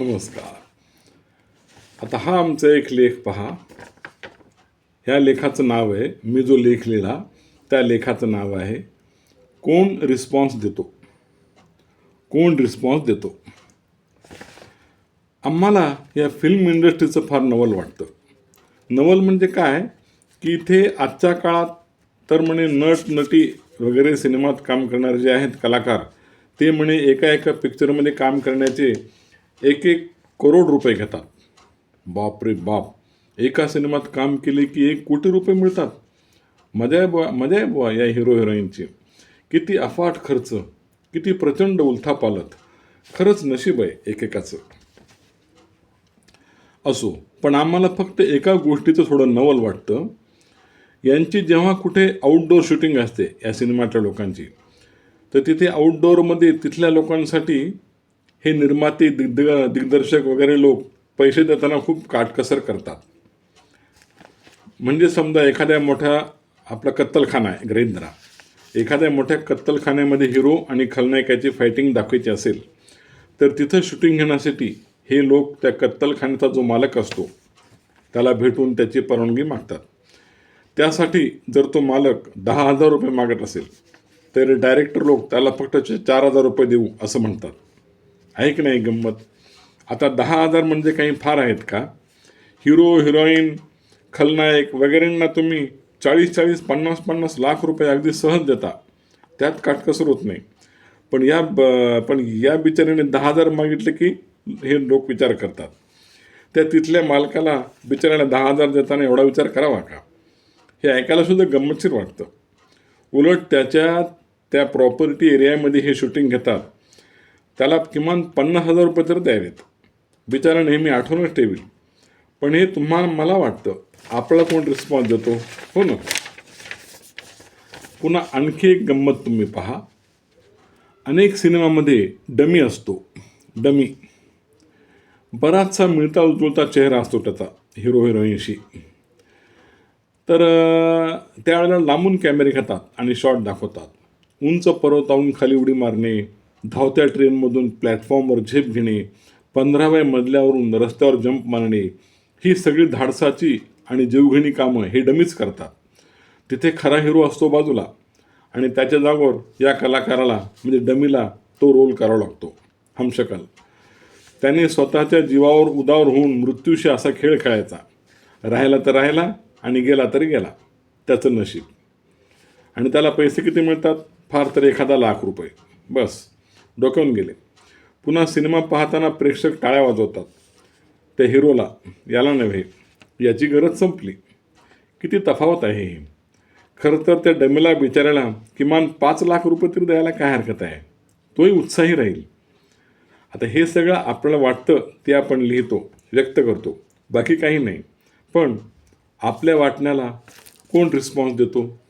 नमस्कार. आता हा आमचा एक लेख पहा. ह्या लेखाचं नाव आहे मी जो लेख लिहिला त्या लेखाचं नाव आहे कोण रिस्पॉन्स देतो? कोण रिस्पॉन्स देतो? आम्हाला या फिल्म इंडस्ट्रीचं फार नवल वाटतं. नवल म्हणजे काय? की इथे आजच्या काळात तर म्हणे नट नटी वगैरे सिनेमात काम करणारे जे आहेत कलाकार ते म्हणे एका एका पिक्चरमध्ये काम करण्याचे एक एक करोड रुपये घेतात. बाप रे बाप. एका सिनेमात काम केले की एक कोटी रुपये मिळतात. मजा आहे बुवा मजा आहे बुवा या हिरो हिरोईनची किती अफाट खर्च किती प्रचंड उलथापालत खरंच नशीब आहे एकेकाचं. असो पण आम्हाला फक्त एका गोष्टीचं थोडं नवल वाटतं. यांची जेव्हा कुठे आउटडोअर शूटिंग असते या सिनेमाच्या लोकांची तर तिथे आउटडोअरमध्ये तिथल्या लोकांसाठी हे निर्माते दिग्द दिग्दर्शक वगैरे लोक पैसे देताना खूप काटकसर करतात. म्हणजे समजा एखाद्या मोठ्या आपला कत्तलखाना आहे गृहीत एखाद्या मोठ्या कत्तलखान्यामध्ये हिरो आणि खलनायकाची फायटिंग दाखवायची असेल तर तिथं शूटिंग घेण्यासाठी हे लोक त्या कत्तलखान्याचा जो मालक असतो त्याला भेटून त्याची परवानगी मागतात. त्यासाठी जर तो मालक दहा हजार रुपये मागत असेल तर डायरेक्टर लोक त्याला फक्त चार हजार रुपये देऊ असं म्हणतात. आहे की नाही गंमत. आता दहा हजार म्हणजे काही फार आहेत का? हिरो हिरोईन खलनायक वगैरेंना तुम्ही चाळीस चाळीस पन्नास पन्नास लाख रुपये अगदी सहज देता. त्यात काटकसर होत नाही. पण या ब पण या बिचाऱ्याने दहा हजार मागितले की हे लोक विचार करतात. त्या तिथल्या मालकाला बिचाऱ्याला दहा हजार देताना एवढा विचार करावा का? हे ऐकायला सुद्धा गंमतशीर वाटतं. उलट त्याच्या त्या प्रॉपर्टी एरियामध्ये हे शूटिंग घेतात. त्याला किमान पन्नास हजार रुपये तर द्यावेत. बिचारा नेहमी आठवणच ठेवील. पण हे तुम्हाला मला वाटतं आपला कोण रिस्पॉन्स देतो? हो ना? पुन्हा आणखी एक गंमत तुम्ही पहा. अनेक सिनेमामध्ये डमी असतो. डमी. बराचसा मिळता उजळता चेहरा असतो त्याचा हिरो हिरोईनशी तर त्यावेळेला लांबून कॅमेरे घेतात आणि शॉट दाखवतात. उंच पर्वताहून खाली उडी मारणे धावत्या ट्रेनमधून प्लॅटफॉर्मवर झेप घेणे पंधराव्या मजल्यावरून रस्त्यावर जंप मारणे ही सगळी धाडसाची आणि जीवघेणी कामं हे डमीच करतात. तिथे खरा हिरो असतो बाजूला आणि त्याच्या जागेवर या कलाकाराला म्हणजे डमीला तो रोल करावा लागतो. हमशकल. त्याने स्वतःच्या जीवावर उदावर होऊन मृत्यूशी असा खेळ खेळायचा. राहिला तर राहिला आणि गेला तरी गेला. त्याचं नशीब. आणि त्याला पैसे किती मिळतात? फार तर एखादा लाख रुपये. बस. डोक्यावून गेले. पुन्हा सिनेमा पाहताना प्रेक्षक टाळ्या वाजवतात. त्या हिरोला याला नव्हे याची गरज संपली. किती तफावत आहे ही. खरं तर त्या डमीला बिचाऱ्याला किमान पाच लाख रुपये तरी द्यायला काय हरकत आहे? तोही उत्साही राहील. आता हे सगळं आपल्याला वाटतं ते आपण लिहितो व्यक्त करतो. बाकी काही नाही. पण आपल्या वाटण्याला कोण रिस्पॉन्स देतो?